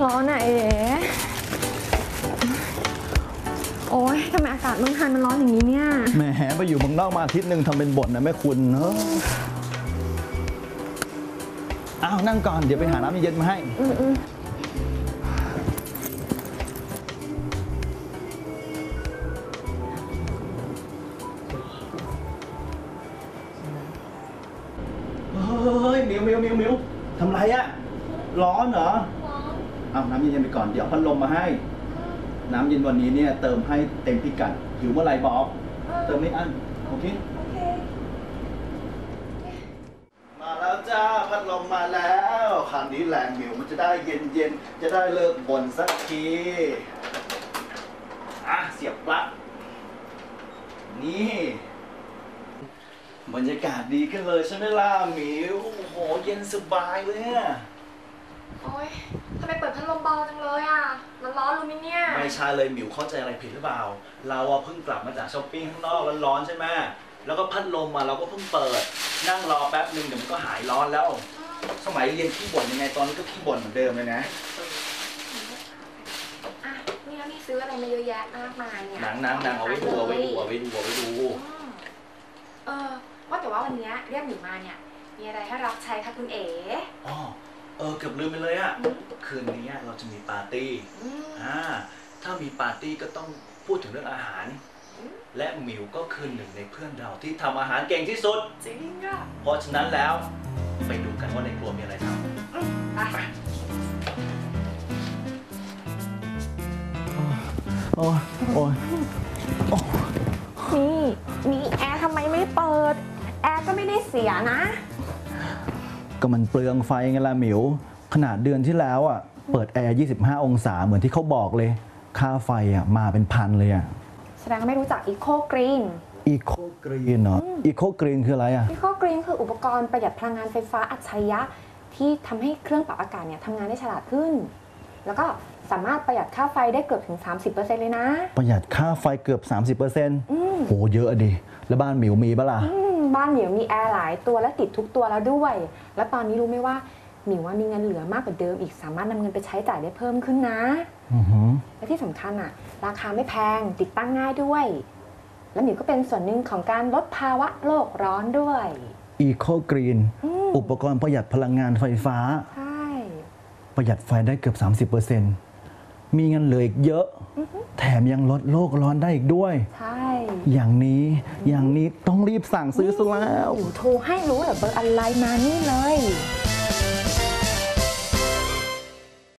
ร้อนอะเอ๋โอ๊ยทำไมอากาศเมืองไทยมันร้อนอย่างนี้เนี่ย แหมไปอยู่เมืองนอกมาอาทิตย์หนึ่งทำเป็นบ่นนะแม่คุณเนอะอ้าวนั่งก่อนเดี๋ยวไปหาน้ำเย็นๆมาให้ อืมอืมเฮ้ยมิวมิวมิวมิวทำไรอะร้อนเหรอ เอาน้ำเย็นๆไปก่อนเดี๋ยวพัดลมมาให้ น้ำเย็นวันนี้เนี่ยเติมให้เต็มพิกัดหิวเมื่อไหร่บอก เติมไม่อั้นโอเค มาแล้วจ้าพัดลมมาแล้วคราวนี้แรงมิวมันจะได้เย็นๆจะได้เลิกบ่นสักทีอะเสียบปลั๊กนี่บรรยากาศดีขึ้นเลยใช่ไหมล่ะหมิวโอ้โหเย็นสบายเลยอะ โอ๊ยทำไมเปิดพัดลมเบาจังเลยอะ มันร้อนรู้ไหมเนี่ย ไม่ใช่เลยหมิวเข้าใจอะไรผิดหรือเปล่า เราอะเพิ่งกลับมาจากช้อปปิ้งข้างนอกร้อนๆใช่ไหมแล้วก็พัดลมมาเราก็เพิ่งเปิด นั่งรอแป๊บหนึ่งเดี๋ยวมันก็หายร้อนแล้ว สมัยเรียนขี้บ่นยังไงตอนนี้ก็ขี้บ่นเหมือนเดิมเลยนะ อะ นี่แล้วนี่ซื้ออะไรมาเยอะแยะมากมายเนี่ยหนังหนังหนังเอาไว้ดูเอาไว้ดูเอาไว้ดูเอาไว้ดู อืมเออ ว่าแต่ว่าวันเนี้ยเรียกหนูมาเนี่ย มีอะไรให้รับใช้คะคุณเอ๋ อ๋อเออเกือบลืมไปเลยอะคืนนี้เราจะมีปาร์ตี้อืมอ่าถ้ามีปาร์ตี้ก็ต้องพูดถึงเรื่องอาหาร และหมิวก็คือหนึ่งในเพื่อนเราที่ทำอาหารเก่งที่สุด จริงอะเพราะฉะนั้นแล้วไปดูกันว่าในครัวมีอะไรทอืมไปำโอ้ยโอ้ยนี่นี่แอร์ทำไมไม่เปิด แอร์ก็ไม่ได้เสียนะ ก็มันเปลืองไฟไงล่ะหมิว ขนาดเดือนที่แล้วอะเปิดแอร์ 25 องศาเหมือนที่เขาบอกเลย ค่าไฟอะมาเป็นพันเลยอะแสดงว่าไม่รู้จัก Eco Green อีโคกรีนเนาะอีโคกรีนคืออะไรอะ Eco Green คืออุปกรณ์ประหยัดพลังงานไฟฟ้าอัจฉริยะ ที่ทำให้เครื่องปรับอากาศเนี่ยทำงานได้ฉลาดขึ้น แล้วก็สามารถประหยัดค่าไฟได้เกือบถึง 30%เลยนะ ประหยัดค่าไฟเกือบ 30%โหเยอะอะดิ แล้วบ้านหมิวมีปะล่ะ อืม บ้านหมิวมีแอร์หลายตัวและติดทุกตัวแล้วด้วย แล้วตอนนี้รู้ไหมว่าหมิวว่ามีเงินเหลือมากกว่าเดิมอีกสามารถนำเงินไปใช้จ่ายได้เพิ่มขึ้นนะอือหือและที่สำคัญอะราคาไม่แพงติดตั้งง่ายด้วย และหมิวก็เป็นส่วนหนึ่งของการลดภาวะโลกร้อนด้วยอีโคกรีนอืมอุปกรณ์ประหยัดพลังงานไฟฟ้าใช่ประหยัดไฟได้เกือบ 30% มีเงินเหลืออีกเยอะ แถมยังลดโลกร้อนได้อีกด้วย ใช่ อย่างนี้อย่างนี้ต้องรีบสั่งซื้อซะแล้วหมิวโทรให้รู้เหรอเบอร์อะไรมานี่เลย0